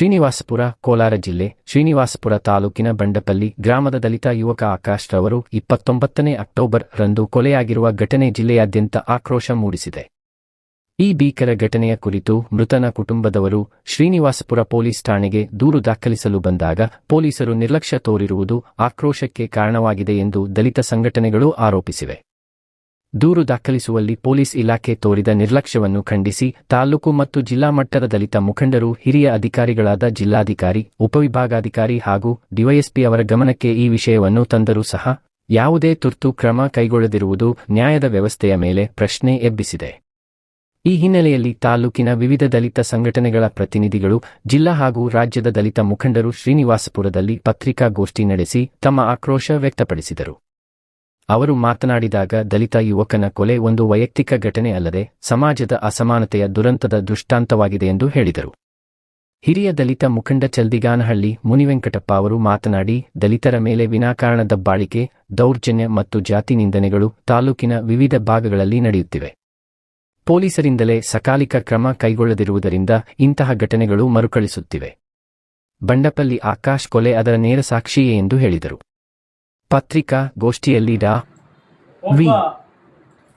ಶ್ರೀನಿವಾಸಪುರ, ಕೋಲಾರ ಜಿಲ್ಲೆ, ಶ್ರೀನಿವಾಸಪುರ ತಾಲೂಕಿನ ಬಂಡಪಲ್ಲಿ ಗ್ರಾಮದ ದಲಿತ ಯುವಕ ಆಕಾಶ್ ರವರು ಇಪ್ಪತ್ತೊಂಬತ್ತನೇ ಅಕ್ಟೋಬರ್ ರಂದು ಕೊಲೆಯಾಗಿರುವ ಘಟನೆ ಜಿಲ್ಲೆಯಾದ್ಯಂತ ಆಕ್ರೋಶ ಮೂಡಿಸಿದೆ. ಈ ಭೀಕರ ಘಟನೆಯ ಕುರಿತು ಮೃತನ ಕುಟುಂಬದವರು ಶ್ರೀನಿವಾಸಪುರ ಪೊಲೀಸ್ ಠಾಣೆಗೆ ದೂರು ದಾಖಲಿಸಲು ಬಂದಾಗ ಪೊಲೀಸರು ನಿರ್ಲಕ್ಷ್ಯ ತೋರಿರುವುದು ಆಕ್ರೋಶಕ್ಕೆ ಕಾರಣವಾಗಿದೆ ಎಂದು ದಲಿತ ಸಂಘಟನೆಗಳು ಆರೋಪಿಸಿವೆ. ದೂರು ದಾಖಲಿಸುವಲ್ಲಿ ಪೊಲೀಸ್ ಇಲಾಖೆ ತೋರಿದ ನಿರ್ಲಕ್ಷ್ಯವನ್ನು ಖಂಡಿಸಿ, ತಾಲೂಕು ಮತ್ತು ಜಿಲ್ಲಾ ಮಟ್ಟದ ದಲಿತ ಮುಖಂಡರು, ಹಿರಿಯ ಅಧಿಕಾರಿಗಳಾದ ಜಿಲ್ಲಾಧಿಕಾರಿ, ಉಪವಿಭಾಗಾಧಿಕಾರಿ ಹಾಗೂ ಡಿವೈಎಸ್ಪಿ ಅವರ ಗಮನಕ್ಕೆ ಈ ವಿಷಯವನ್ನು ತಂದರೂ ಸಹ ಯಾವುದೇ ತುರ್ತು ಕ್ರಮ ಕೈಗೊಳ್ಳದಿರುವುದು ನ್ಯಾಯದ ವ್ಯವಸ್ಥೆಯ ಮೇಲೆ ಪ್ರಶ್ನೆ ಎಬ್ಬಿಸಿದೆ. ಈ ಹಿನ್ನೆಲೆಯಲ್ಲಿ ತಾಲೂಕಿನ ವಿವಿಧ ದಲಿತ ಸಂಘಟನೆಗಳ ಪ್ರತಿನಿಧಿಗಳು, ಜಿಲ್ಲಾ ಹಾಗೂ ರಾಜ್ಯದ ದಲಿತ ಮುಖಂಡರು ಶ್ರೀನಿವಾಸಪುರದಲ್ಲಿ ಪತ್ರಿಕಾಗೋಷ್ಠಿ ನಡೆಸಿ ತಮ್ಮ ಆಕ್ರೋಶ ವ್ಯಕ್ತಪಡಿಸಿದರು. ಅವರು ಮಾತನಾಡಿದಾಗ ದಲಿತ ಯುವಕನ ಕೊಲೆ ಒಂದು ವೈಯಕ್ತಿಕ ಘಟನೆ ಅಲ್ಲದೆ ಸಮಾಜದ ಅಸಮಾನತೆಯ ದುರಂತದ ದೃಷ್ಟಾಂತವಾಗಿದೆ ಎಂದು ಹೇಳಿದರು. ಹಿರಿಯ ದಲಿತ ಮುಖಂಡ ಚಲ್ದಿಗಾನಹಳ್ಳಿ ಮುನಿವೆಂಕಟಪ್ಪ ಅವರು ಮಾತನಾಡಿ, ದಲಿತರ ಮೇಲೆ ವಿನಾಕಾರಣ ದಬ್ಬಾಳಿಕೆ ದೌರ್ಜನ್ಯ ಮತ್ತು ಜಾತಿ ನಿಂದನೆಗಳು ತಾಲೂಕಿನ ವಿವಿಧ ಭಾಗಗಳಲ್ಲಿ ನಡೆಯುತ್ತಿವೆ. ಪೊಲೀಸರಿಂದಲೇ ಸಕಾಲಿಕ ಕ್ರಮ ಕೈಗೊಳ್ಳದಿರುವುದರಿಂದ ಇಂತಹ ಘಟನೆಗಳು ಮರುಕಳಿಸುತ್ತಿವೆ. ಬಂಡಪಲ್ಲಿ ಆಕಾಶ್ ಕೊಲೆ ಅದರ ನೇರ ಸಾಕ್ಷಿಯೇ ಎಂದು ಹೇಳಿದರು. ಪತ್ರಿಕಾ ಗೋಷ್ಠಿಯಲ್ಲಿ ಡಾ. ವಿ.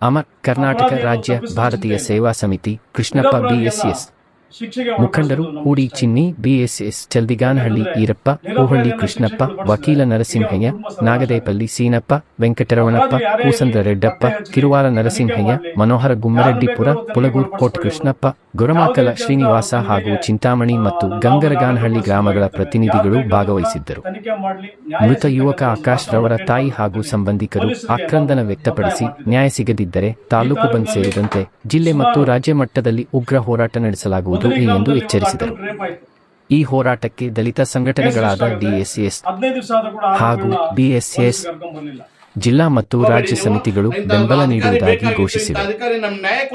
ಅಮರ್ ಕರ್ನಾಟಕ ರಾಜ್ಯ ಭಾರತೀಯ ಸೇವಾ ಸಮಿತಿ ಕೃಷ್ಣಪ್ಪ ಬಿಎಸ್ಎಸ್ ಮುಖಂಡರು ಹೂಡಿ ಚಿನ್ನಿ ಬಿಎಸ್ಎಸ್ ಚಲ್ದಿಗಾನಹಳ್ಳಿ ಈರಪ್ಪ ಹೂಹಳ್ಳಿ ಕೃಷ್ಣಪ್ಪ ವಕೀಲ ನರಸಿಂಹಯ್ಯ ನಾಗದೇಪಲ್ಲಿ ಸೀನಪ್ಪ ವೆಂಕಟರಮಣಪ್ಪ ಕೂಸಂದ್ರ ರೆಡ್ಡಪ್ಪ ಕಿರುವಾರ ನರಸಿಂಹಯ್ಯ ಮನೋಹರ ಗುಮ್ಮರೆಡ್ಡಿಪುರ ಪುಲಗೂರ್ ಕೋಟ್ ಕೃಷ್ಣಪ್ಪ ಗುರಮಾಕಲ ಶ್ರೀನಿವಾಸ ಹಾಗೂ ಚಿಂತಾಮಣಿ ಮತ್ತು ಗಂಗರಗಾನಹಳ್ಳಿ ಗ್ರಾಮಗಳ ಪ್ರತಿನಿಧಿಗಳು ಭಾಗವಹಿಸಿದ್ದರು. ಮೃತ ಯುವಕ ಆಕಾಶ್ ರವರ ತಾಯಿ ಹಾಗೂ ಸಂಬಂಧಿಕರು ಆಕ್ರಂದನ ವ್ಯಕ್ತಪಡಿಸಿ ನ್ಯಾಯ ಸಿಗದಿದ್ದರೆ ತಾಲೂಕು ಬಂದ್ ಸೇರಿದಂತೆ ಜಿಲ್ಲೆ ಮತ್ತು ರಾಜ್ಯ ಮಟ್ಟದಲ್ಲಿ ಉಗ್ರ ಹೋರಾಟ ನಡೆಸಲಾಗುವುದು. ಎಂದು ಎಚ್ಚರಿಸಿದರು. ಈ ಹೋರಾಟಕ್ಕೆ ದಲಿತ ಸಂಘಟನೆಗಳಾದ ಡಿಎಸ್ಎಸ್ ಹಾಗೂ ಬಿಎಸ್ಎಸ್ ಜಿಲ್ಲಾ ಮತ್ತು ರಾಜ್ಯ ಸಮಿತಿಗಳು ಬೆಂಬಲ ನೀಡುವುದಾಗಿ ಘೋಷಿಸಿವೆ.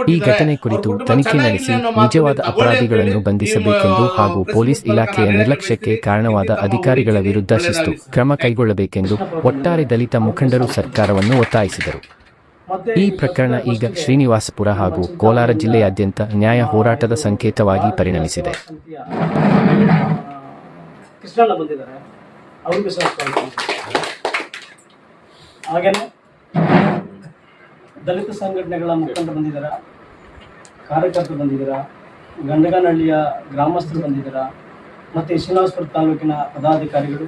ಈ ಘಟನೆ ಕುರಿತು ತನಿಖೆ ನಡೆಸಿ ನಿಜವಾದ ಅಪರಾಧಿಗಳನ್ನು ಬಂಧಿಸಬೇಕೆಂದು ಹಾಗೂ ಪೊಲೀಸ್ ಇಲಾಖೆಯ ನಿರ್ಲಕ್ಷ್ಯಕ್ಕೆ ಕಾರಣವಾದ ಅಧಿಕಾರಿಗಳ ವಿರುದ್ಧ ಶಿಸ್ತು ಕ್ರಮ ಕೈಗೊಳ್ಳಬೇಕೆಂದು ಒಟ್ಟಾರೆ ದಲಿತ ಮುಖಂಡರು ಸರ್ಕಾರವನ್ನು ಒತ್ತಾಯಿಸಿದರು. ಈ ಪ್ರಕರಣ ಈಗ ಶ್ರೀನಿವಾಸಪುರ ಹಾಗೂ ಕೋಲಾರ ಜಿಲ್ಲೆಯಾದ್ಯಂತ ನ್ಯಾಯ ಹೋರಾಟದ ಸಂಕೇತವಾಗಿ ಪರಿಣಮಿಸಿದೆ. ಹಾಗೇನೆ ದಲಿತ ಸಂಘಟನೆಗಳ ಮುಖಂಡರು ಬಂದಿದ್ದಾರೆ ಕಾರ್ಯಕರ್ತರು ಬಂದಿದ್ದೀರಾ ಗಂಡಗನಹಳ್ಳಿಯ ಗ್ರಾಮಸ್ಥರು ಬಂದಿದ್ದೀರಾ ಮತ್ತು ಶ್ರೀನಿವಾಸಪುರ ತಾಲೂಕಿನ ಪದಾಧಿಕಾರಿಗಳು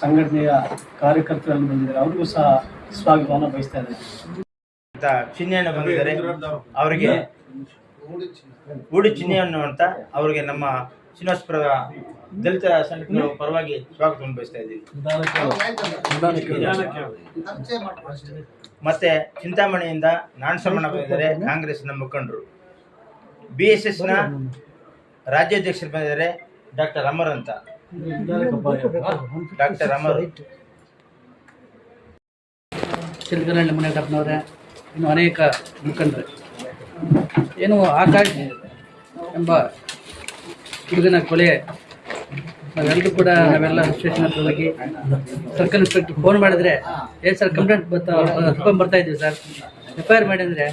ಸಂಘಟನೆಯ ಕಾರ್ಯಕರ್ತರಲ್ಲಿ ಬಂದಿದ್ದಾರೆ ಅವ್ರಿಗೂ ಸಹ ಸ್ವಾಗತವನ್ನು ಬಯಸ್ತಾ ಇದ್ದಾರೆ. ಚಿಹ್ನೆಯನ್ನು ಬಂದಿದ್ದಾರೆ. ಅವರಿಗೆ ಗೂಡಿ ಚಿಹ್ನೆಯನ್ನು ಅಂತ ಅವರಿಗೆ ನಮ್ಮ ಶ್ರೀನಿವಾಸಪುರ ದಲಿತ ಸಂಘಟನೆ ಪರವಾಗಿ ಸ್ವಾಗತವನ್ನು ಬಯಸ್ತಾ ಇದ್ದೀವಿ. ಮತ್ತೆ ಚಿಂತಾಮಣಿಯಿಂದ ನಾಣಸಮ್ಮಣ್ಣ ಬಂದಿದ್ದಾರೆ ಕಾಂಗ್ರೆಸ್ನ ಮುಖಂಡರು. ಬಿ ಎಸ್ ಎಸ್ನ ರಾಜ್ಯಾಧ್ಯಕ್ಷರು ಬಂದಿದ್ದಾರೆ ಡಾಕ್ಟರ್ ಅಮರ್ ಅಂತ. ಡಾಕ್ಟರ್ ಅಮರ್. ಚಿಲ್ಕನಹಳ್ಳಿ ಮುನೇಟಪ್ಪನವರೇ ಇನ್ನು ಅನೇಕ ಮುಖಂಡರು. ಏನು ಆಕಾಶ್ ಎಂಬ ಹುಡುಗನ ಕೊಲೆ, ನಾವೆಲ್ಲರೂ ಕೂಡ ನಾವೆಲ್ಲ ಸ್ಟೇಷನ್ ಹತ್ರ ಹೋಗಿ ಸರ್ಕಲ್ ಇನ್ಸ್ಪೆಕ್ಟರ್ ಫೋನ್ ಮಾಡಿದ್ರೆ, ಏ ಸರ್ ಕಂಪ್ಲೇಂಟ್ ಬರ್ತಾ ಬರ್ತಾ ಇದ್ದೀವಿ ಸರ್ ಎಫ್ ಐ ಆರ್ ಮಾಡಿ ಅಂದರೆ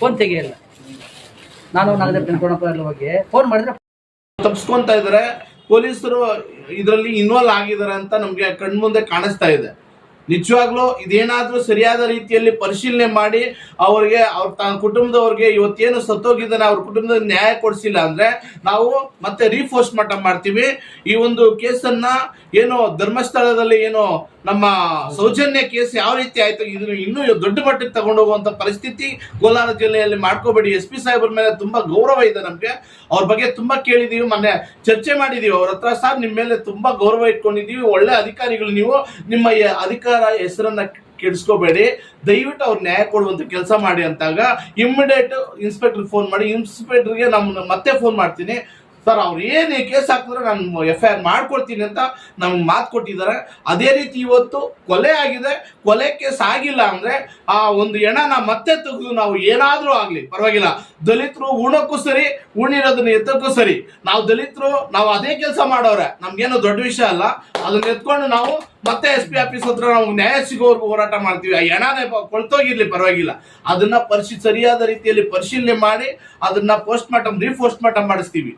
ಫೋನ್ ತೆಗಿಯಲ್ಲ. ನಾನು ನಾಲ್ಕು ಎಲ್ಲ ಹೋಗಿ ಫೋನ್ ಮಾಡಿದ್ರೆ ತಪ್ಪಿಸ್ಕೊತಾ ಇದ್ದಾರೆ ಪೊಲೀಸರು ಇದರಲ್ಲಿ ಇನ್ವಾಲ್ವ್ ಆಗಿದ್ದಾರೆ ಅಂತ ನಮಗೆ ಕಣ್ಮುಂದೆ ಕಾಣಿಸ್ತಾ ಇದೆ. ನಿಜವಾಗ್ಲೂ ಇದೇನಾದ್ರೂ ಸರಿಯಾದ ರೀತಿಯಲ್ಲಿ ಪರಿಶೀಲನೆ ಮಾಡಿ ಅವ್ರಿಗೆ, ಅವ್ರ ತನ್ನ ಕುಟುಂಬದವ್ರಿಗೆ ಇವತ್ತೇನು ಸತ್ತೋಗಿದ್ದಾನೆ, ಅವ್ರ ಕುಟುಂಬದ ನ್ಯಾಯ ಕೊಡಿಸಿಲ್ಲ ಅಂದ್ರೆ ನಾವು ಮತ್ತೆ ರೀಪೋಸ್ಟ್ ಮಾರ್ಟಮ್ ಮಾಡ್ತೀವಿ. ಈ ಒಂದು ಕೇಸನ್ನ ಏನು ಧರ್ಮಸ್ಥಳದಲ್ಲಿ ಏನು ನಮ್ಮ ಸೌಜನ್ಯ ಕೇಸ್ ಯಾವ ರೀತಿ ಆಯ್ತು, ಇದನ್ನು ಇನ್ನೂ ದೊಡ್ಡ ಮಟ್ಟಕ್ಕೆ ತಗೊಂಡು ಹೋಗುವಂತ ಪರಿಸ್ಥಿತಿ ಕೋಲಾರ ಜಿಲ್ಲೆಯಲ್ಲಿ ಮಾಡ್ಕೋಬೇಡಿ. ಎಸ್ ಪಿ ಸಾಹೇಬ್ರ ಮೇಲೆ ತುಂಬಾ ಗೌರವ ಇದೆ ನಮ್ಗೆ. ಅವ್ರ ಬಗ್ಗೆ ತುಂಬಾ ಕೇಳಿದೀವಿ, ಮೊನ್ನೆ ಚರ್ಚೆ ಮಾಡಿದೀವಿ. ಅವ್ರ ಹತ್ರ ಸರ್ ನಿಮ್ಮ ಮೇಲೆ ತುಂಬಾ ಗೌರವ ಇಟ್ಕೊಂಡಿದೀವಿ. ಒಳ್ಳೆ ಅಧಿಕಾರಿಗಳು ನೀವು. ನಿಮ್ಮ ಅಧಿಕಾರ ಹೆಸರನ್ನ ಕೆಡಿಸ್ಕೋಬೇಡಿ. ದಯವಿಟ್ಟು ಅವ್ರು ನ್ಯಾಯ ಕೊಡುವಂತ ಕೆಲಸ ಮಾಡಿ ಅಂತಾಗ, ಇಮ್ಮಿಡಿಯೇಟ್ ಇನ್ಸ್ಪೆಕ್ಟರ್ ಫೋನ್ ಮಾಡಿ, ಇನ್ಸ್ಪೆಕ್ಟರ್ಗೆ ನಮ್ಮ ಮತ್ತೆ ಫೋನ್ ಮಾಡ್ತೀನಿ. ಸರ್, ಅವ್ರು ಏನು ಕೇಸ್ ಹಾಕಿದ್ರೆ ನಾನು ಎಫ್ ಐ ಆರ್ ಮಾಡ್ಕೊಡ್ತೀನಿ ಅಂತ ನಮ್ಗೆ ಮಾತು ಕೊಟ್ಟಿದ್ದಾರೆ. ಅದೇ ರೀತಿ ಇವತ್ತು ಕೊಲೆ ಆಗಿದೆ. ಕೊಲೆ ಕೇಸ್ ಆಗಿಲ್ಲ ಅಂದ್ರೆ ಆ ಒಂದು ಹೆಣನ ಮತ್ತೆ ತೆಗೆದು ನಾವು ಏನಾದರೂ ಆಗಲಿ. ಪರವಾಗಿಲ್ಲ. ದಲಿತರು ಉಣಕ್ಕೂ ಸರಿ ಉಣಿರೋದನ್ನ ಎತ್ತಕ್ಕೂ ಸರಿ. ನಾವು ದಲಿತರು, ನಾವು ಅದೇ ಕೆಲಸ ಮಾಡೋರೆ. ನಮ್ಗೇನು ದೊಡ್ಡ ವಿಷಯ ಅಲ್ಲ. ಅದನ್ನ ಎತ್ಕೊಂಡು ನಾವು ಮತ್ತೆ ಎಸ್ ಪಿ ಆಫೀಸ್ ಹತ್ರ ನಾವು ನ್ಯಾಯ ಸಿಗೋವರೆಗೂ ಹೋರಾಟ ಮಾಡ್ತೀವಿ. ಆ ಕೊಳ್ತೋಗಿರಲಿ ಕೊಳ್ತೋಗಿರ್ಲಿ, ಪರವಾಗಿಲ್ಲ. ಅದನ್ನ ಪರಿಶೀ, ಸರಿಯಾದ ರೀತಿಯಲ್ಲಿ ಪರಿಶೀಲನೆ ಮಾಡಿ, ಅದನ್ನ ಪೋಸ್ಟ್ ಮಾರ್ಟಮ್ ರೀಪೋಸ್ಟ್ ಮಾರ್ಟಮ್ ಮಾಡಿಸ್ತೀವಿ.